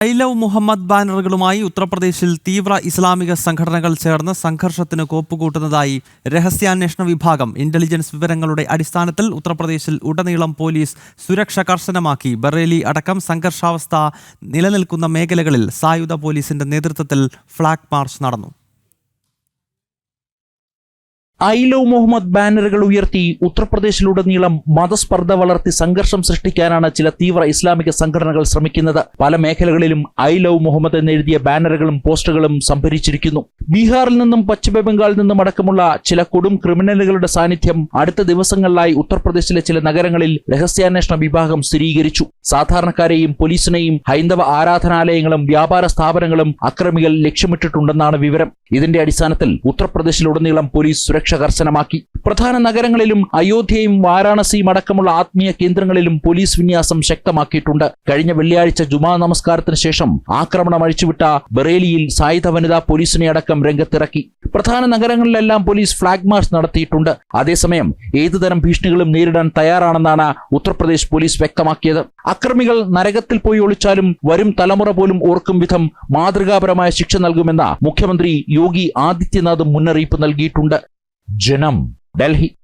I love Muhammad ബാനറുകളുമായി ഉത്തർപ്രദേശിൽ തീവ്ര ഇസ്ലാമിക സംഘടനകൾ ചേർന്ന് സംഘർഷത്തിന് കോപ്പുകൂട്ടുന്നതായി രഹസ്യാന്വേഷണ വിഭാഗം ഇന്റലിജൻസ് വിവരങ്ങളുടെ അടിസ്ഥാനത്തിൽ ഉത്തർപ്രദേശിൽ ഉടനീളം പോലീസ് സുരക്ഷ കർശനമാക്കി ബറേലി അടക്കം സംഘർഷാവസ്ഥ നിലനിൽക്കുന്ന മേഖലകളിൽ സായുധ പോലീസിന്റെ നേതൃത്വത്തിൽ ഫ്ളാഗ് മാർച്ച് നടന്നു. ഐ ലവ് മുഹമ്മദ് ബാനറുകൾ ഉയർത്തി ഉത്തർപ്രദേശിലുടനീളം മതസ്പർദ്ധ വളർത്തി സംഘർഷം സൃഷ്ടിക്കാനാണ് ചില തീവ്ര ഇസ്ലാമിക സംഘടനകൾ ശ്രമിക്കുന്നത്. പല മേഖലകളിലും ഐ ലവ് മുഹമ്മദ് എന്നെഴുതിയ ബാനറുകളും പോസ്റ്ററുകളും സംഭരിച്ചിരിക്കുന്നു. ബീഹാറിൽ നിന്നും പശ്ചിമബംഗാളിൽ നിന്നും അടക്കമുള്ള ചില കൊടും ക്രിമിനലുകളുടെ സാന്നിധ്യം അടുത്ത ദിവസങ്ങളിലായി ഉത്തർപ്രദേശിലെ ചില നഗരങ്ങളിൽ രഹസ്യാന്വേഷണ വിഭാഗം സ്ഥിരീകരിച്ചു. സാധാരണക്കാരെയും പോലീസിനെയും ഹൈന്ദവ ആരാധനാലയങ്ങളും വ്യാപാര സ്ഥാപനങ്ങളും അക്രമികൾ ലക്ഷ്യമിട്ടിട്ടുണ്ടെന്നാണ് വിവരം. ഇതിന്റെ അടിസ്ഥാനത്തിൽ ഉത്തർപ്രദേശിലുടനീളം പോലീസ് സുരക്ഷ കർശനമാക്കി പ്രധാന നഗരങ്ങളിലും അയോധ്യയും വാരാണസിയും അടക്കമുള്ള ആത്മീയ കേന്ദ്രങ്ങളിലും പോലീസ് വിന്യാസം ശക്തമാക്കിയിട്ടുണ്ട്. കഴിഞ്ഞ വെള്ളിയാഴ്ച ജുമാ നമസ്കാരത്തിന് ശേഷം ആക്രമണം അഴിച്ചുവിട്ട ബറേലിയിൽ സായുധ വനിതാ പോലീസിനെ അടക്കം രംഗത്തിറക്കി. പ്രധാന നഗരങ്ങളിലെല്ലാം പോലീസ് ഫ്ളാഗ് മാർച്ച് നടത്തിയിട്ടുണ്ട്. അതേസമയം ഏതുതരം ഭീഷണികളും നേരിടാൻ തയ്യാറാണെന്നാണ് ഉത്തർപ്രദേശ് പോലീസ് വ്യക്തമാക്കിയത്. അക്രമികൾ നരകത്തിൽ പോയി ഒളിച്ചാലും വരും തലമുറ പോലും ഓർക്കും വിധം മാതൃകാപരമായ ശിക്ഷ നൽകുമെന്ന മുഖ്യമന്ത്രി യോഗി ആദിത്യനാഥ് മുന്നറിയിപ്പ് നൽകിയിട്ടുണ്ട്. जन्म डेल्ही।